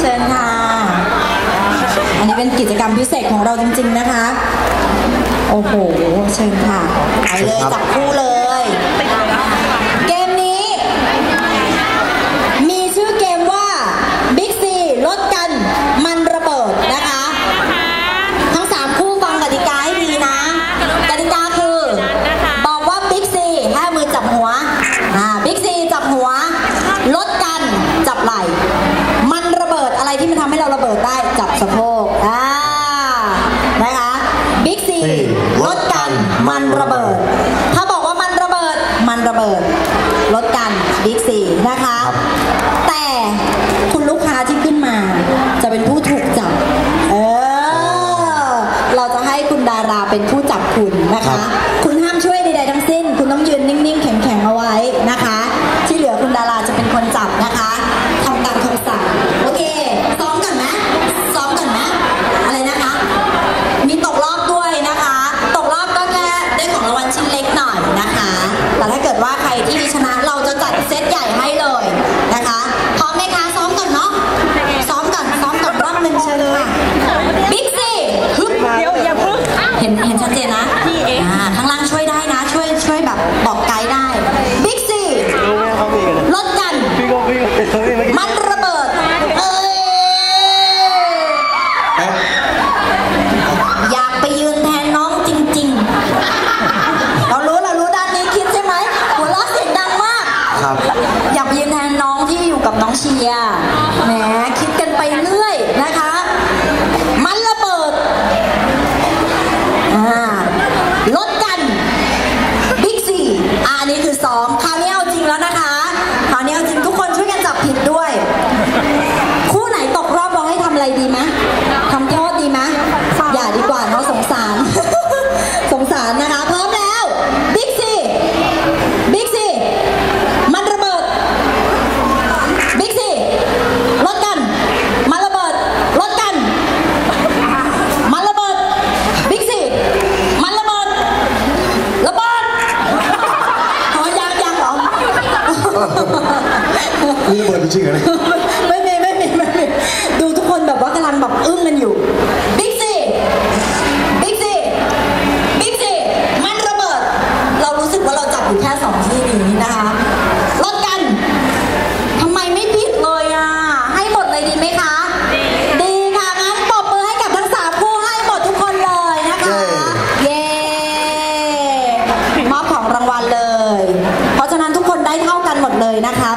เชิญค่ะ อันนี้เป็นกิจกรรมพิเศษของเราจริง ๆนะคะ โอ้โห เชิญค่ะ ไปเลยจับคู่เลย เกมนี้ มีชื่อเกมว่า Big C ลดกันมันระเบิดนะคะ ทั้ง 3 คู่ฟังกติกาให้ดีนะ กติกาคือ บอกว่า Big C ให้มือจับหัว อ่า Big C จับหัว ลดกันจับไหล่ มันระเบิดอะไร ที่มันทำให้เราระเบิดได้จับสะโพกอ่านะคะ Big C ลดกันมันระเบิด ถ้าบอกว่ามันระเบิดมันระเบิดลดกัน Big C นะคะ แต่คุณลูกค้าที่ขึ้นมา จะเป็นผู้ถูกจับเออเราจะให้คุณดาราเป็นผู้จับคุณนะคะ คุณห้ามช่วยใดๆทั้งสิ้น คุณต้องยืนนิ่งๆ แข็งๆเอาไว้นะคะ ห็นเห็นชัดเจนนะพี่เองอ่าข้างล่างช่วยได้นะ ช่วยช่วยแบบบอกไกด์ได้บิ๊กซีรู้ไหมเขามีกันลดกันพี่ก็พี่ก็เป็นตัวนี้เมื่อกี้มันระเบิดเอ้ยเอ๊ะอยากไปยืนแทนน้องจริง ๆ เรารู้เรารู้ด้านนี้คิดใช่ไหมหัวเราะเสียงดังมากครับอยากไปยืนแทนน้องที่อยู่กับน้องเชียร์แหมคิดกันไปเรื่อยนะคะ มันระเบิด อ่าลดกัน บิ๊กซีอ่าอันนี้คือซ้อมคราวนี้เอาจริงแล้วนะคะ คราวนี้เอาจริงทุกคนช่วยกันจับผิดด้วย คู่ไหนตกรอบเราให้ทำอะไรดีไหมทำโทษดีไหมอย่าดีกว่าเนาะสงสาร สงสารนะคะ พร้อมแล้ว บิ๊กซี บิ๊กซี มันระเบิด บิ๊กซีลดกัน มันระเบิดลดกัน มันระเบิด บิ๊กซี มันระเบิด ระเบิดอ๋อยังยังเหรอ นี่ระเบิดจริงเหรอเนี่ไม่มีไม่มีไม่มีดูทุกคนแบบว่ากำลังแบบอึ้งกันอยู่ บิ๊กซีบิ๊กซีบิ๊กซีมันระเบิด เรารู้สึกว่าเราจับอยู่แค่สองที่นี้นะคะลดกันทำไมไม่ผิดเลยอะ ให้หมดเลยดีไหมคะ ดีค่ะงั้นปรบมือให้กับทั้งสามคู่ให้หมดทุกคนเลยนะคะ เย้มอบของรางวัลเลย เพราะฉะนั้นทุกคนได้เท่ากันหมดเลยนะคะ